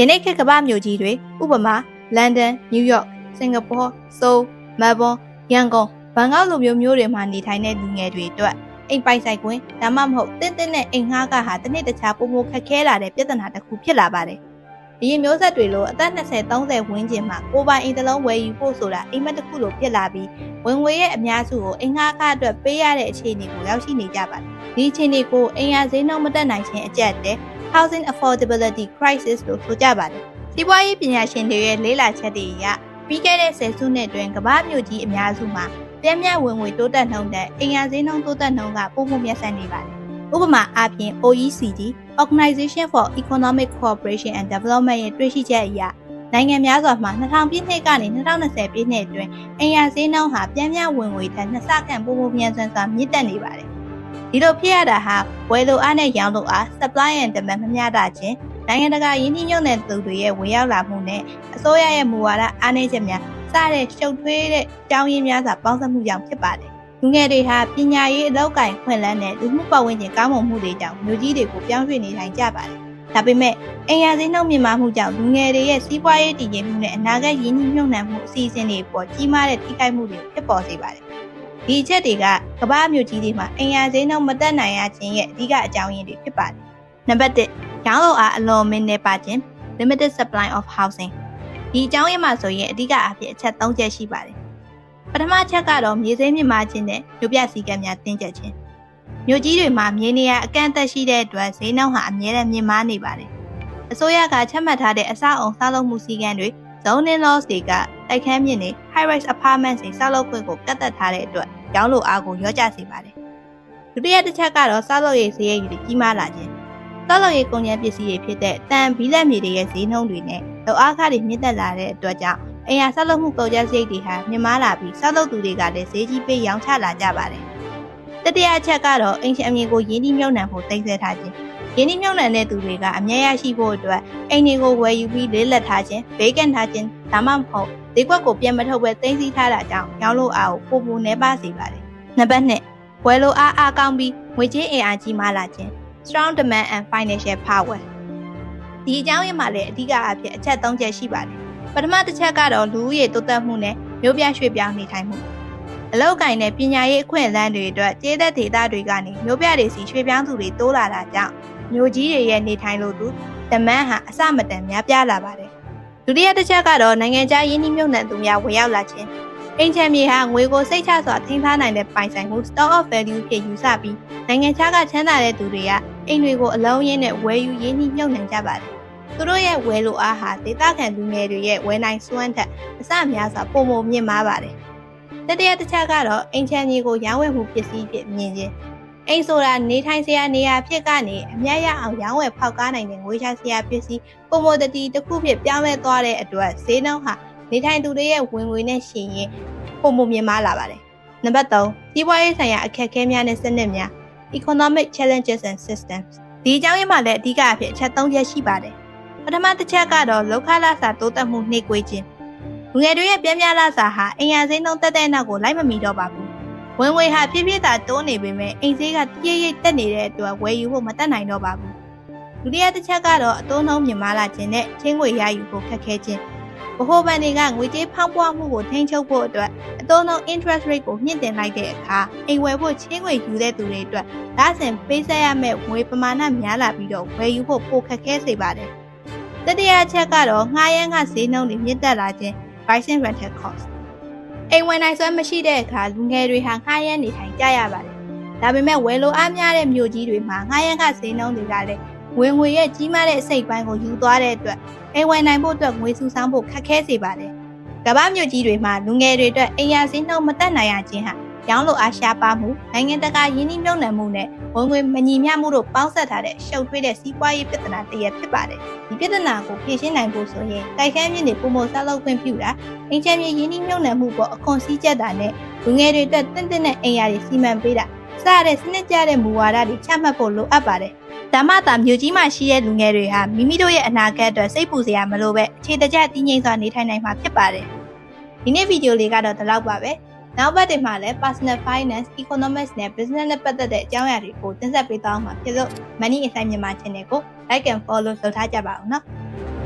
ယနေ့ခေတ်ကမ္ဘာမြို့ကြီးတွေဥပမာလန်ဒန်နယူးယောက်စင်ကာပူဆိုးမဲလ်ဘွန်ရန်ကုန်ဘန်ကောက်လိုမျိုးမျိုးတွေမှာနေထိုင်တဲ့လူငယ်တွေအတွက်အိမ်ပိုင်ဆိုင်ခွင့်ဒါမှမဟုတ်တင်းတင်းနဲ့အိမ်ငှားကဟာတစ်နှစ်တခြားပုံမခက်ခဲလာတဲ့ပြဿနာတစ်ခုဖြစ်လာပါတယ်။ဒီမျိုးဆက်တွေလိုအသက်20 30ဝန်းကျင်မှာကိုယ်ပိုင်အိမ်တစ်လုံးဝယ်ယူဖို့ဆိုတာအိမ်မက်တစ်ခုလိုဖြစ်လာပြီးဝင်ငွေရဲ့အများစုကိုအိမ်ငှားကအတွက်ပေးရတဲ့အခြေအနေကိုရောက်ရှိနေကြပါတယ်။ဒီအခြေအနေကိုအိမ်ရဈေးနှုန်းမတက်နိုင်ခြင်းအကျက်တဲ့ housing affordability crisis လို့ဆိုကြပါတယ်။စီးပွားရေးပညာရှင်တွေရဲ့လေးလာချက်တွေအရပြီးခဲ့တဲ့ဆယ်စုနှစ်အတွင်းကမ္ဘာမြို့ကြီးအများစုမှာပြင်းပြဝင်ငွေတိုးတက်နှုန်းတဲ့အိမ်ရဈေးနှုန်းတိုးတက်နှုန်းကပုံမှန်မြတ်ဆန်နေပါတယ်။ဥပမာအားဖြင့် OECD Organization for Economic Cooperation and Development ရဲ့တွေ့ရှိချက်အရနိုင်ငံများစွာမှာ2000ပြည့်နှစ်ကနေ2020ပြည့်နှစ်အတွင်းအိမ်ရဈေးနှုန်းဟာပြင်းပြဝင်ငွေထက်နှစ်ဆခန့်ပုံမှန်မြန်ဆန်စွာမြင့်တက်နေပါတယ်။ ဒီလိုဖြစ်ရတာဟာဝယ်လိုအားနဲ့ရောင်းလိုအား supply and demand မမျှတခြင်းနိုင်ငံတကာယင်းနှိမ့်ညွန့်တဲ့သူတွေရဲ့ဝင်ရောက်လာမှုနဲ့အစိုးရရဲ့မူဝါဒအားနည်းချက်များစတဲ့ရှုပ်ထွေးတဲ့ကြောင်းရင်းများစွာပေါင်းစပ်မှုကြောင့်ဖြစ်ပါတယ်။လူငယ်တွေဟာပညာရေးအလောက်ကင်ခွင့်လန်းတဲ့လူမှုပတ်ဝန်းကျင်ကောင်းမွန်မှုတွေကြောင့်မျိုးကြီးတွေကိုပြောင်းရွှေ့နေထိုင်ကြပါတယ်။ဒါပေမဲ့အင်ယာစင်းနှုတ်မြင့်မားမှုကြောင့်လူငယ်တွေရဲ့စီးပွားရေးတည်ငြိမ်မှုနဲ့အနာဂတ်ရင်းနှီးမြှုပ်နှံမှုအစီအစဉ်တွေပေါ်ကြီးမားတဲ့ထိခိုက်မှုတွေဖြစ်ပေါ်စေပါတယ်။ ဒီအချက်တွေကကမ္ဘာမျိုးကြီးတွေမှာအင်ယာစင်းနှုတ်မတက်နိုင်ရခြင်းရဲ့အဓိကအကြောင်းရင်းတွေဖြစ်ပါတယ်။နံပါတ်1ရောင်းလိုအားအလွန်မင်းနေပါခြင်း limited supply of housing ဒီအကြောင်းရင်းမှာဆိုရင်အဓိကအဖြစ်အချက်၃ချက်ရှိပါတယ်ပထမချက်ကတော့မြေစင်းမြင့်မားခြင်းနဲ့မြို့ပြစည်းကမ်းများတင်းကျပ်ခြင်းမြို့ကြီးတွေမှာမြေနေရအကန့်အသတ်ရှိတဲ့အတွက်ဈေးနှုန်းဟာအမြဲတမ်းမြင့်မားနေပါတယ်အစိုးရကချမှတ်ထားတဲ့အဆောက်အုံဆောက်လုပ်မှုစည်းကမ်းတွေ zoning laws တွေက တိုက်ခန်းမြင့်နေ high rise apartments တွေဆောက်လုပ်ခွင့်ကိုကတ်သက်ထားတဲ့အတွက်ရောင်းလိုအားကိုရော့ကျစေပါတယ်ဒုတိယတစ်ချက်ကတော့ဆောက်လုပ်ရေးဈေးရိတ်တွေကြီးမားလာခြင်းဆောက်လုပ်ရေးကုန်ကျပစ္စည်းတွေဖြစ်တဲ့တန်ဘီလက်မြေတွေရဲ့ဈေးနှုန်းတွေနဲ့လောက်အားခတွေမြင့်တက်လာတဲ့အတွက်ကြောင့်အိမ်ယာဆောက်လုပ်မှုကုန်ကျစရိတ်တွေဟာမြင့်မားလာပြီးဆောက်လုပ်သူတွေကလည်းဈေးကြီးပေးရောင်းချလာကြပါတယ်။တတိယအချက်ကတော့အိမ်ရှင်အမြင်ကိုရင်းနှီးမြှုပ်နှံဖို့တင်ဆက်ထားခြင်း။ရင်းနှီးမြှုပ်နှံတဲ့သူတွေကအမြဲရရှိဖို့အတွက်အိမ်တွေကိုဝယ်ယူပြီးလေးလက်ထားခြင်း၊ဘေးကန်ထားခြင်းဒါမှမဟုတ် ဈေးကွက်ကိုပြန်မထုတ်ဘဲတင်စီထားတာကြောင့်ရောင်းလို့အားကိုပိုပိုနှဲပါစေပါတယ်။နံပါတ်2ဝယ်လိုအားအားကောင်းပြီးငွေကြေးအင်အားကြီးမားလာခြင်း strong demand and financial power ဒီအကြောင်းရင်းမှာလည်းအဓိကအဖြစ်အချက်၃ချက်ရှိပါတယ်ပထမတစ်ချက်ကတော့လူဦးရေတိုးတက်မှုနဲ့မျိုးပြရွှေ့ပြောင်းနေထိုင်မှုအလောက်ကင်နဲ့ပညာရေးအခွင့်အလမ်းတွေအတွက်ကျေးသက်ဒေသတွေကနေမျိုးပြတွေစီရွှေ့ပြောင်းသူတွေတိုးလာတာကြောင့်မျိုးကြီးတွေရဲ့နေထိုင်လို့သူတမန်ဟာအစမတန်များပြားလာပါတယ် ဒုတိယတစ်ချက်ကတော့နိုင်ငံခြားယင်းနှိမ့်မြုပ်နှံသူများဝင်ရောက်လာခြင်းအိမ်ချမ်းမြေဟာငွေကိုစိတ်ချစွာထိန်းထားနိုင်တဲ့ပိုင်ဆိုင်မှု stock of value ဖြစ်ယူဆပြီးနိုင်ငံခြားကချမ်းသာတဲ့သူတွေကအိမ်တွေကိုအလုံးရင်းနဲ့ဝယ်ယူရင်းနှီးမြှုပ်နှံကြပါတယ်။သူတို့ရဲ့ဝယ်လိုအားဟာဒေသခံလူငယ်တွေရဲ့ဝယ်နိုင်စွမ်းထက်အဆများစွာပုံမမြင့်မားပါတယ်။တတိယတစ်ချက်ကတော့အိမ်ချမ်းမြေကိုရောင်းဝယ်မှုပစ္စည်းဖြစ်မြင်ခြင်း အိမ်ဆိုတာနေထိုင်စရာနေရာဖြစ်ကနေအမြတ်ရအောင်ရောင်းဝယ်ဖောက်ကားနိုင်တဲ့ငွေချစရာပစ္စည်း commodity တစ်ခုဖြစ်ပြောင်းလဲသွားတဲ့အတွက်ဈေးနှုန်းဟာနေထိုင်သူတွေရဲ့ဝင်ငွေနဲ့ရှင်ရင်ပုံမမြင်မားလာပါတယ်။နံပါတ်3စီးပွားရေးဆိုင်ရာအခက်အခဲများနဲ့စနစ်များ economic challenges and systems ဒီအကြောင်းရင်းမှာလည်းအဓိကအဖြစ်အချက်၃ချက်ရှိပါတယ်ပထမတစ်ချက်ကတော့လောက်ခလာစာတိုးတက်မှုနှိပ်ကွေးခြင်းလူငယ်တွေရဲ့ပြင်းပြလာစာဟာအင်ယာစိမ်းသုံးတက်တဲ့နောက်ကိုလိုက်မမီတော့ပါဘူး ဝင်ငွေဟာပြည့်ပြည့်သာတိုးနေပေမဲ့အိမ်ဈေးကပြည့်ရိပ်တက်နေတဲ့အတွက်ဝယ်ယူဖို့မတက်နိုင်တော့ပါဘူးဒုတိယတစ်ချက်ကတော့အတိုးနှုံးမြင့်မားလာခြင်းနဲ့ချင်းငွေရယူဖို့ခက်ခဲခြင်းဗဟိုဘဏ်တွေကငွေကြေးဖောင်းပွားမှုကိုထိန်းချုပ်ဖို့အတွက်အတိုးနှုန်း interest rate ကိုမြင့်တင်လိုက်တဲ့အခါအိမ်ဝယ်ဖို့ချင်းငွေယူတဲ့သူတွေအတွက်ဒါစဉ်ပေးဆက်ရမယ့်ငွေပမာဏများလာပြီးတော့ဝယ်ယူဖို့ပိုခက်ခဲစေပါတယ်။တတိယချက်ကတော့ငှားရမ်းကဈေးနှုန်းတွေမြင့်တက်လာခြင်း rising rental cost အိမ်ဝင်နိုင်စွမ်းမရှိတဲ့အခါလူငယ်တွေဟာငှားရမ်းနေထိုင်ကြရပါတယ်။ဒါပေမဲ့ဝယ်လိုအားများတဲ့မြို့ကြီးတွေမှာငှားရမ်းကဈေးနှုန်းတွေကလည်းဝင်ငွေရဲ့ကြီးမားတဲ့အစိတ်ပိုင်းကိုယူသွားတဲ့အတွက်အိမ်ဝယ်နိုင်ဖို့အတွက်ငွေစုဆောင်းဖို့ခက်ခဲစေပါတယ်။ကမ္ဘာမြို့ကြီးတွေမှာလူငယ်တွေအတွက်အိမ်ယာစင်းနှုန်းမတက်နိုင်ရခြင်းဟာ ရောင်းလိုအားရှားပါမှုနိုင်ငံတကာယင်းနှိမ့်မြုံနယ်မှုနဲ့ဝင်ငွေမညီမျှမှုတို့ပေါင်းစပ်ထားတဲ့ရှုပ်ထွေးတဲ့စီးပွားရေးပြဿနာတစ်ရပ်ဖြစ်ပါတယ်။ဒီပြဿနာကိုဖြေရှင်းနိုင်ဖို့ဆိုရင်တိုက်ခန်းမြင့်တွေပုံမှန်ဆောက်လုပ်ခွင့်ပြုတာအင်ချမ်းမြေယင်းနှိမ့်မြုံနယ်မှုပေါ်အခွန်စည်းကျက်တာနဲ့လူငယ်တွေအတွက်တင့်တင့်တဲ့အိမ်ယာတွေစီမံပေးတာစတဲ့စနစ်ကျတဲ့မူဝါဒတွေချမှတ်ဖို့လိုအပ်ပါတယ်။ဒါမှသာမြို့ကြီးမှာရှိတဲ့လူငယ်တွေဟာမိမိတို့ရဲ့အနာဂတ်အတွက်စိတ်ပူစရာမလိုပဲအခြေတကျတည်ငြိမ်စွာနေထိုင်နိုင်မှာဖြစ်ပါတယ်။ဒီနေ့ဗီဒီယိုလေးကတော့ဒီလောက်ပါပဲ။ နောက်ပတ်တင်မှာလည်း personal finance, economics နဲ့ business နဲ့ပတ်သက်တဲ့အကြောင်းအရာတွေကိုတင်ဆက်ပေးသွားမှာဖြစ်လို့ Money Insight မြန်မာ channel ကို like and follow လုပ်ထားကြပါဦးနော်။